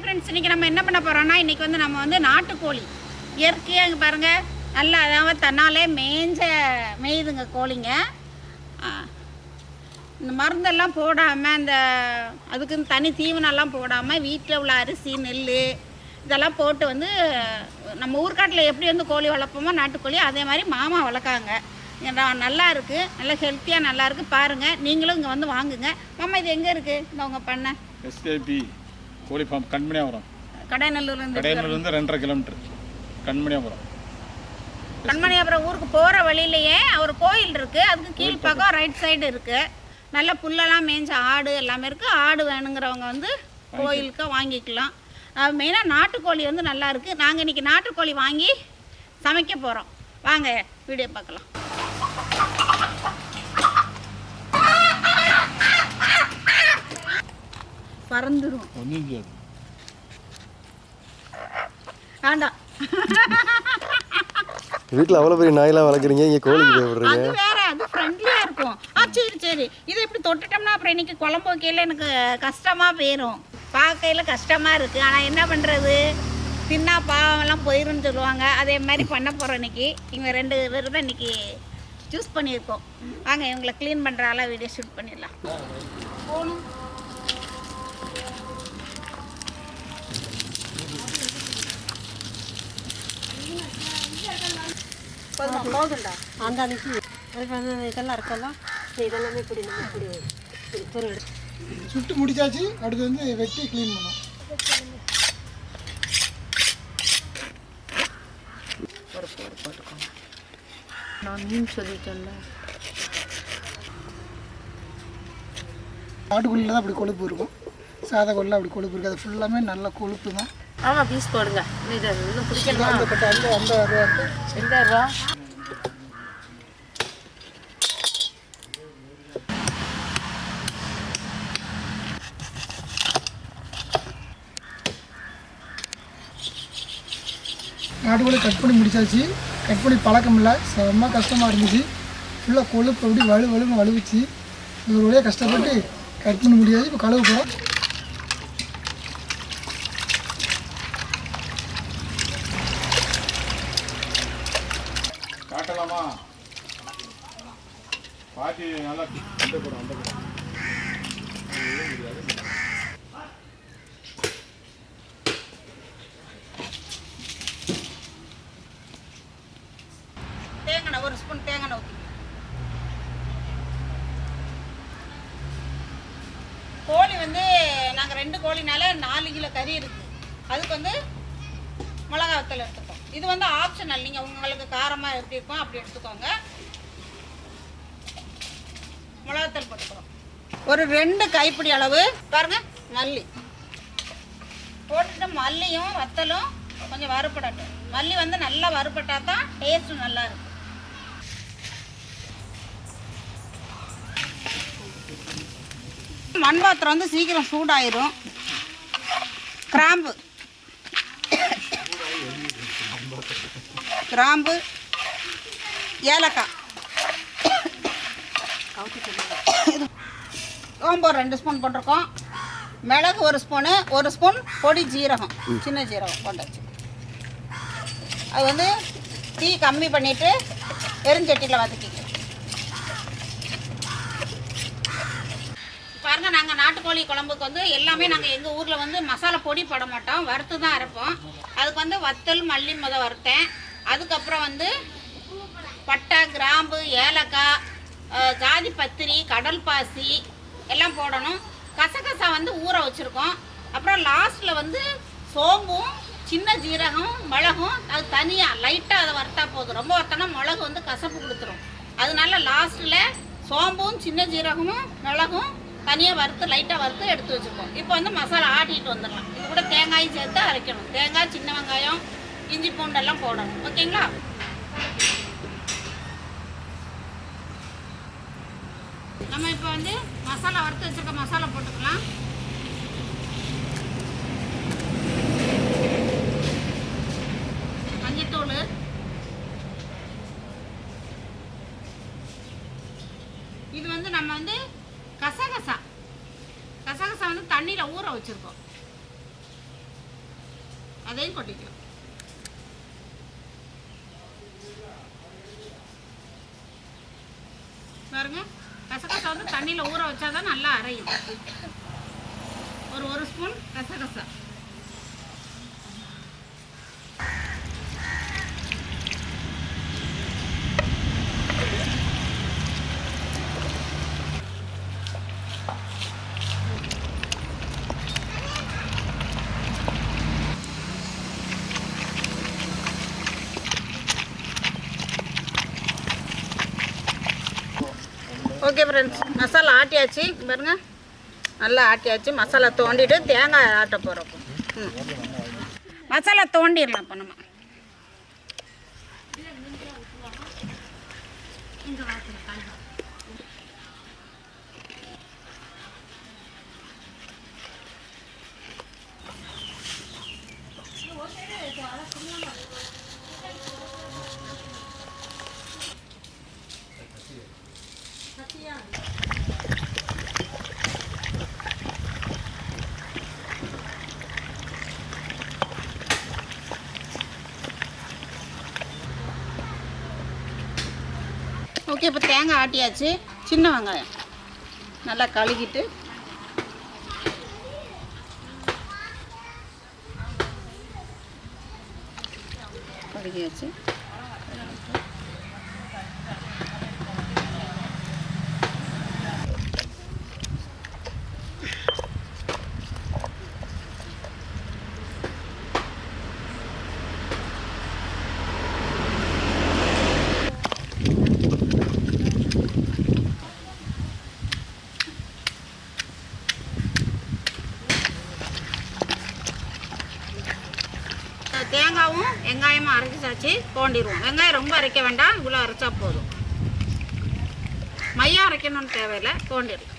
Friends இன்றைக்கி நம்ம என்ன பண்ண போகிறோம்னா இன்றைக்கி வந்து நம்ம வந்து நாட்டுக்கோழி. இயற்கையாக இங்கே பாருங்கள் நல்லா அதாவது தன்னாலே மேய்ஞ்ச மேயுதுங்க கோழிங்க. இந்த மருந்தெல்லாம் போடாமல் இந்த அதுக்குன்னு தனி தீவனம்லாம் போடாமல் வீட்டில் உள்ள அரிசி நெல் இதெல்லாம் போட்டு வந்து நம்ம ஊர்க்காட்டில் எப்படி வந்து கோழி வளர்ப்போமோ நாட்டுக்கோழி அதே மாதிரி மாமா வளர்க்காங்க. நல்லா இருக்குது நல்லா ஹெல்த்தியாக நல்லா இருக்குது பாருங்கள் நீங்களும் இங்கே வந்து வாங்குங்க. மாமா இது எங்கே இருக்குது இந்த உங்கள் பண்ணை. எஸ்கேபி கோழி ஃபார்ம் கண்மணியாபுரம் கடைநல்லூர்லேருந்து கடையனூர்லேருந்து ரெண்டரை கிலோமீட்டர். கண்மணியாபுரம். கண்மணியாபுரம் ஊருக்கு போகிற வழியிலேயே ஒரு கோயில் இருக்குது அதுக்கு கீழ்ப்பக்கம் ரைட் சைடு இருக்குது நல்ல புல்லெல்லாம் மேய்ஞ்ச ஆடு எல்லாமே இருக்குது ஆடு வேணுங்கிறவங்க வந்து கோயிலுக்கு வாங்கிக்கலாம். மெயினாக நாட்டுக்கோழி வந்து நல்லா இருக்குது நாங்கள் இன்றைக்கி நாட்டுக்கோழி வாங்கி சமைக்க போகிறோம் வாங்க வீடியோ பார்க்கலாம். பறந்துடும் ஒன்றும் செய்யாது வேண்டாம். வீட்டில் அவ்வளோ பெரிய நாயெல்லாம் வளர்க்குறீங்க இங்கே கோழிக்கு பயப்படுறீங்க அது வேற அது ஃப்ரெண்ட்லியா இருக்கும். ஆ சரி சரி. இதை இப்படி தொட்டுட்டோம்னா அப்புறம் இன்னைக்கு குழம்பு வைக்கையில எனக்கு கஷ்டமா போயிடும் பார்க்கையில கஷ்டமா இருக்கு. ஆனா என்ன பண்றது? தின்னா பாவம்லாம் போயிரும்னு சொல்லுவாங்க. அதே மாதிரி பண்ண போறோம் இன்னைக்கு. இவங்க ரெண்டு பேரும் தான் இன்னைக்கு சூஸ் பண்ணியிருக்கோம். வாங்க இவங்களை க்ளீன் பண்ற ஆளா வீடியோ ஷூட் பண்ணிடலாம். போகணும். அந்த இதெல்லாம் இருக்கல்ல இதெல்லாமே இப்படி நம்ம இப்படி பொருள் எடுத்து. சுட்டு முடிச்சாச்சு அடுத்து வந்து வெட்டி க்ளீன் பண்ணும் நான் மீன் சொல்லிட்டேன்ல ஆட்டுக்குள்ளில் தான் அப்படி கொழுப்பு இருக்கும். சாதா கொள்ள அப்படி கொழுப்பு இருக்குது அது ஃபுல்லாமே நல்ல கொழுப்பு தான் ஆமாம் பீஸ் போடுங்க. இது இன்னும் பிடிக்கணுமா? எந்த ரூபா நாட்டுக்கோழி கட் பண்ணி முடிச்சாச்சு. கட் பண்ணி பழக்கம் இல்லை. செம்ம கஷ்டமாக இருந்துச்சு. ஃபுல்லாக கொழுப்பு அப்படி வலு வலுன்னு வலுவுச்சு. ஒரு வழியாக கஷ்டப்பட்டு கட் பண்ண முடியாது. இப்போ கழுவு போகிறோம் காட்டலாமா பாட்டி நல்லா அந்த கூட அந்த கூட தேங்காய் ஒரு ஸ்பூன் தேங்காய் ஊற்றி கோழி வந்து நாங்கள் ரெண்டு கோழினால நாலு கிலோ கறி இருக்குது அதுக்கு வந்து மிளகா வத்தல் எடுத்துப்போம். இது வந்து ஆப்ஷனல் நீங்கள் உங்களுக்கு காரமாக எப்படி இருக்கும் அப்படி எடுத்துக்கோங்க. மிளகாத்தல் போட்டுக்கிறோம் ஒரு ரெண்டு கைப்பிடி அளவு பாருங்க மல்லி. போட்டுட்டு மல்லியும் வத்தலும் கொஞ்சம் வறுபடட்டும். மல்லி வந்து நல்லா வறுபட்டா தான் டேஸ்ட்டும் நல்லா இருக்கும். மண் பாத்திரம் வந்து சீக்கிரம் சூடாயிரும். கிராம்பு. கிராம்பு. ஏலக்காய். சோம்பு ரெண்டு ஸ்பூன் போட்டிருக்கோம். மிளகு ஒரு ஸ்பூனு ஒரு ஸ்பூன் பொடி ஜீரகம். சின்ன ஜீரகம் போட்டாச்சு. அது வந்து தீ கம்மி பண்ணிவிட்டு பெருஞ்சட்டியில் வதக்கிக்க பாருங்க நாங்கள் நாட்டுக்கோழி குழம்புக்கு வந்து எல்லாமே நாங்கள் எங்கள் ஊரில் வந்து மசாலா பொடி போட மாட்டோம். வறுத்து தான் அரைப்போம். அதுக்கு வந்து வத்தல் மல்லி முத வறுத்தேன். அதுக்கப்புறம் வந்து பட்டை கிராம்பு ஏலக்காய் ஜாதி பத்திரி கடல் பாசி எல்லாம் போடணும். கசகசா வந்து ஊற வச்சுருக்கோம். அப்புறம் லாஸ்ட்டில் வந்து சோம்பும் சின்ன ஜீரகம் மிளகும் அது தனியாக லைட்டாக அதை வறுத்தா போதும். ரொம்ப வறுத்தனா மிளகு வந்து கசப்பு கொடுத்துரும். அதனால லாஸ்ட்டில் சோம்பும் சின்ன ஜீரகமும் மிளகும் தனியாக வறுத்து லைட்டாக வறுத்து எடுத்து வச்சுருக்கோம். இப்போ வந்து மசாலா ஆட்டிட்டு வந்துடலாம். இது கூட தேங்காயும் சேர்த்து அரைக்கணும். தேங்காய் சின்ன வெங்காயம் இஞ்சி பூண்டெல்லாம் போடணும். ஓகேங்களா? நம்ம இப்போ வந்து மசாலா வறுத்து வச்சிருக்க மசாலா போட்டுக்கலாம். மஞ்சத்தூள். இது வந்து நம்ம வந்து கசகசா. கசகசா வந்து தண்ணியில் ஊற வச்சுருக்கோம். அதையும் கொட்டிக்கலாம். பாருங்கள் தண்ணியில் ஊற வச்சாதான் நல்லா அரையும். ஒரு ஒரு ஸ்பூன் கசகசா. ஓகே ஃப்ரெண்ட்ஸ் மசாலா ஆட்டியாச்சு. இங்க பாருங்க. நல்லா ஆட்டியாச்சு. மசாலா தோண்டிட்டு தேங்காய் ஆட்ட போகிறோம் ம். மசாலா தோண்டிடலாம் இப்போ நம்ம. ஓகே இப்போ தேங்காய் ஆட்டியாச்சு. சின்ன வெங்காயம். நல்லா கழுகிட்டு. கழுகியாச்சு. வெங்காயமாக வெங்காயமும் அரைச்சாச்சு தோண்டிடுவோம். வெங்காயம் ரொம்ப அரைக்க வேண்டாம் இவ்வளோ அரைச்சா போதும். மையம் அரைக்கணும்னு தேவையில்லை தோண்டிடுவோம்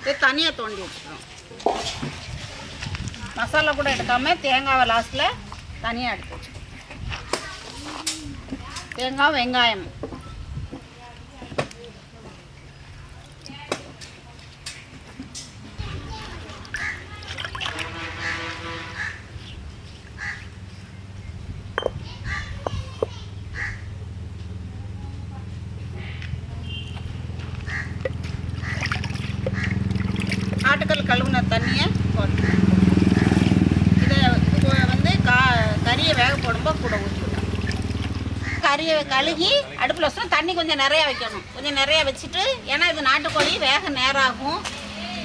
இது தனியாக தோண்டி வச்சுக்கிறோம் மசாலா கூட எடுக்காம தேங்காவை லாஸ்ட்டில் தனியாக எடுத்து வச்சுக்கணும். தேங்காய் வெங்காயம் ஆட்டுக்கல் கழுவுன தண்ணியை போட்டு இதை இப்போ வந்து கா கறியை வேக போடும்போது கூட ஊற்றி விடணும் கறியை கழுகி அடுப்பில் வச்சோம் தண்ணி கொஞ்சம் நிறையா வைக்கணும். கொஞ்சம் நிறையா வச்சுட்டு ஏன்னா இது நாட்டுக்கோழி வேக நேரம் ஆகும்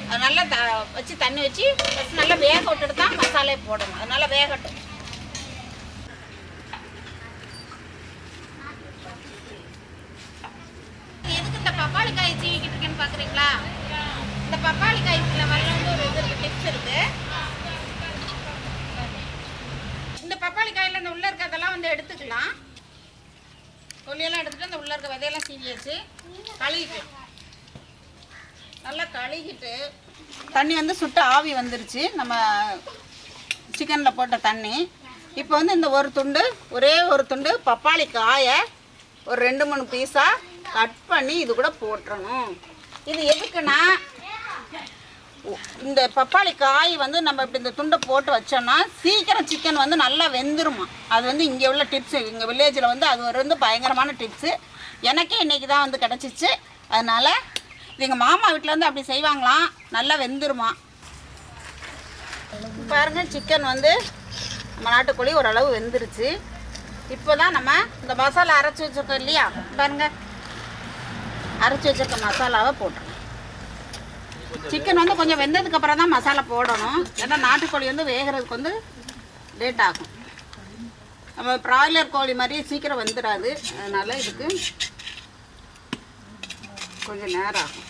அது நல்லா த வச்சு தண்ணி வச்சு ஃபஸ்ட் நல்லா வேக விட்டுட்டு தான் மசாலையை போடணும். அது நல்லா வேகட்டும். எதுக்கு இந்த பப்பாளி காய் சீவிக்கிட்டு இருக்கேன்னு பார்க்குறீங்களா இந்த பப்பாளி காய்க்குள்ள வரல வந்து ஒரு இது இருக்குது டிப்ஸ் இருக்கு. இந்த பப்பாளி காயில் இந்த உள்ளே இருக்கிறதெல்லாம் வந்து எடுத்துக்கலாம். தொல்லியெல்லாம் எடுத்துட்டு அந்த உள்ள இருக்க விதையெல்லாம் சீவியாச்சு கழுகிட்டு நல்லா கழுகிட்டு தண்ணி வந்து சுட்டு ஆவி வந்துருச்சு. நம்ம சிக்கனில் போட்ட தண்ணி. இப்போ வந்து இந்த ஒரு துண்டு ஒரே ஒரு துண்டு பப்பாளி காயை ஒரு ரெண்டு மூணு பீஸாக கட் பண்ணி இது கூட போட்டுறணும். இது எதுக்குன்னா இந்த பப்பாளி காய் வந்து நம்ம இப்படி இந்த துண்டை போட்டு வச்சோம்னா சீக்கிரம் சிக்கன் வந்து நல்லா வெந்துருமா? அது வந்து இங்கே உள்ள டிப்ஸு எங்கள் வில்லேஜில் வந்து அது ஒரு வந்து பயங்கரமான டிப்ஸு எனக்கே இன்றைக்கி தான் வந்து கிடச்சிச்சு. அதனால் இது எங்கள் மாமா வீட்டில் வந்து அப்படி செய்வாங்களாம். நல்லா வெந்துருமா? பாருங்கள் சிக்கன் வந்து நம்ம நாட்டுக்கோழி ஓரளவு வெந்துருச்சு. இப்போ தான் நம்ம இந்த மசாலா அரைச்சி வச்சுருக்கோம் இல்லையா? பாருங்கள் அரைச்சி வச்சுருக்க மசாலாவை போட்டோம். சிக்கன் வந்து கொஞ்சம் வெந்ததுக்கு அப்புறம் தான் மசாலா போடணும். ஏன்னா நாட்டுக்கோழி வந்து வேகிறதுக்கு வந்து லேட் ஆகும். நம்ம ப்ராய்லர் கோழி மாதிரி சீக்கிரம் வந்துடாது அதனால் இதுக்கு கொஞ்சம் நேரம் ஆகும்.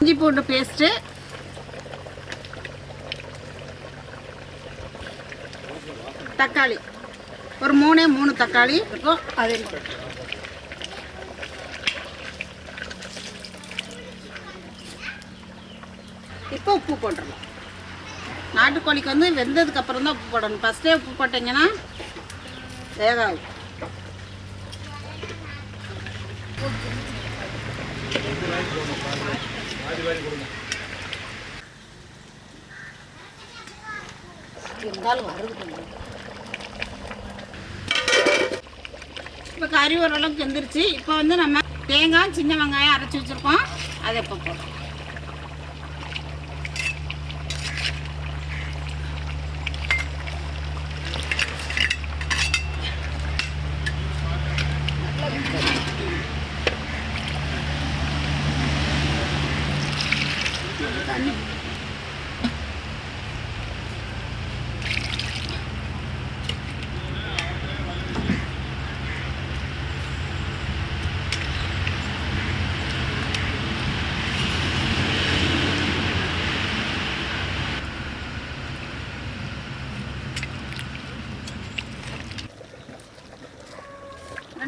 இஞ்சி பூண்டு பேஸ்ட்டு தக்காளி. ஒரு மூணே மூணு தக்காளி. இருக்கும் அதே போட்டு இப்போ உப்பு போட்டுடலாம் நாட்டுக்கோழிக்கு வந்து வெந்ததுக்கு அப்புறம் தான் உப்பு போடணும். ஃபஸ்ட்டே உப்பு போட்டிங்கன்னா வேகாது. இருந்தாலும் வருது கொஞ்சம் இப்போ கறி ஓரளவுக்கு வெந்துருச்சு. இப்போ வந்து நம்ம தேங்காய் சின்ன வெங்காயம் அரைச்சி வச்சுருக்கோம். அதை இப்போ போடுறோம்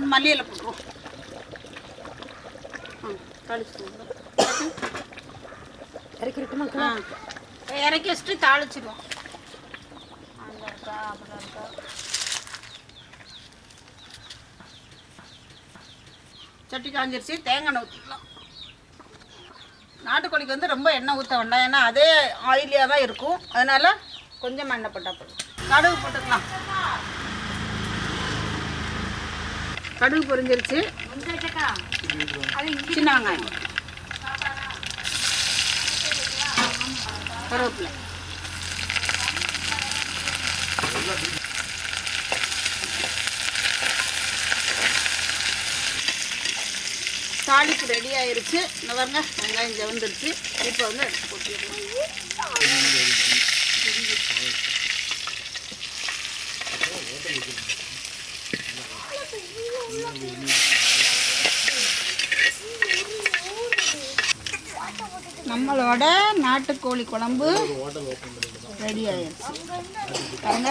ரெண்டு மல்லியில் போட்டுருவோம். ஆ விட்டுமா ஆ இறக்கி வச்சுட்டு தாளிச்சிடுவோம். அந்த இருக்கா அப்புறம் இருக்கா. சட்டி காஞ்சிருச்சு தேங்காய் எண்ணெய் ஊற்றிக்கலாம் நாட்டுக்கோழிக்கு வந்து ரொம்ப எண்ணெய் ஊற்ற வேண்டாம் ஏன்னா அதே ஆயிலியாக தான் இருக்கும். அதனால கொஞ்சம் எண்ணெய் போட்டால் போதும். கடுகு போட்டுக்கலாம். கடுகு பொரிஞ்சிருச்சு. சின்ன வெங்காயம். கருவேப்பிலை. தாளிப்பு ரெடி ஆயிருச்சு. இந்த பாருங்க வெங்காயம் ஜவந்துருச்சு இப்போ வந்து எடுத்து போட்டுக்கலாம் நம்மளோட நாட்டுக்கோழி குழம்பு ரெடி ஆயிடுச்சு. பாருங்க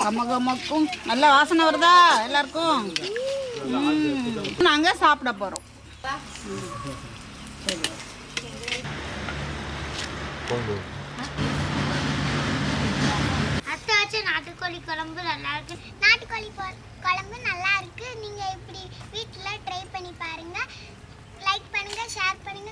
கமகமக்கும் நல்ல வாசனை வருதா எல்லாருக்கும்? நாங்கள் சாப்பிட போகிறோம் நாட்டுக்கோழி குழம்பு நல்லா இருக்கு. நாட்டுக்கோழி கொ- குழம்பு நல்லா இருக்கு நீங்க இப்படி வீட்டில் ட்ரை பண்ணி பாருங்க லைக் பண்ணுங்க ஷேர் பண்ணுங்க